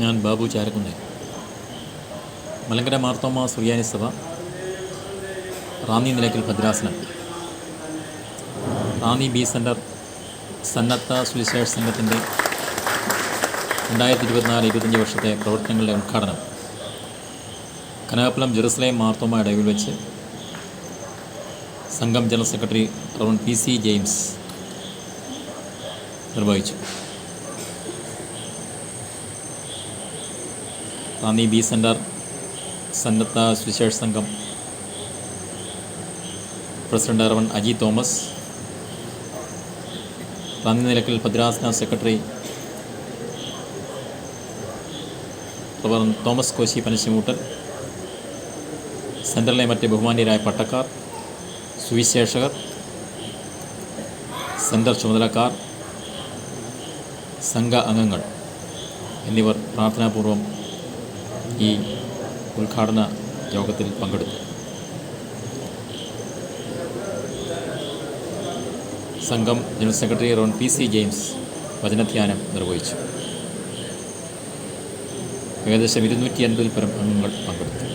ഞാൻ ബാബു ചാരക്കുന്നേ മലങ്കര മാർത്തോമ സുറിയാനി സഭ റാന്നി നിലയ്ക്കൽ ഭദ്രാസനം. റാന്നി ബി സെന്റർ സന്നദ്ധ സുവിശേഷ സംഘത്തിന്റെ രണ്ടായിരത്തി ഇരുപത്തിനാല് ഇരുപത്തഞ്ച് വർഷത്തെ പ്രവർത്തനങ്ങളുടെ ഉദ്ഘാടനം. കനകപ്പുലം ജെറുസലേം മാർത്തോമ ഇടവിൽ വെച്ച് സംഘം general secretary റവൺ P C James നിർവഹിച്ചു. റാന്നി ബി സെന്റർ സന്നദ്ധ സുവിശേഷ സംഘം. President അറവൺ Aji Thomas. റാന്നി നിലക്കൽ ഭദ്രാസന സെക്രട്ടറി. റവർ തോമസ് കോശി പനശിമൂട്ടൻ സെന്ററിലെ മറ്റ് ബഹുമാന്യരായ പട്ടക്കാർ സുവിശേഷകർ സെന്റർ ചുമതലക്കാർ സംഘ അംഗങ്ങൾ എന്നിവർ പ്രാർത്ഥനാപൂർവം ഈ ഉദ്ഘാടന യോഗത്തിൽ പങ്കെടുത്തു. സംഘം general secretary Ron P C James വചനധ്യാനം നിർവഹിച്ചു. ഏകദേശം ഇരുന്നൂറ്റി അൻപതിൽ പരം അംഗങ്ങൾ പങ്കെടുത്തു.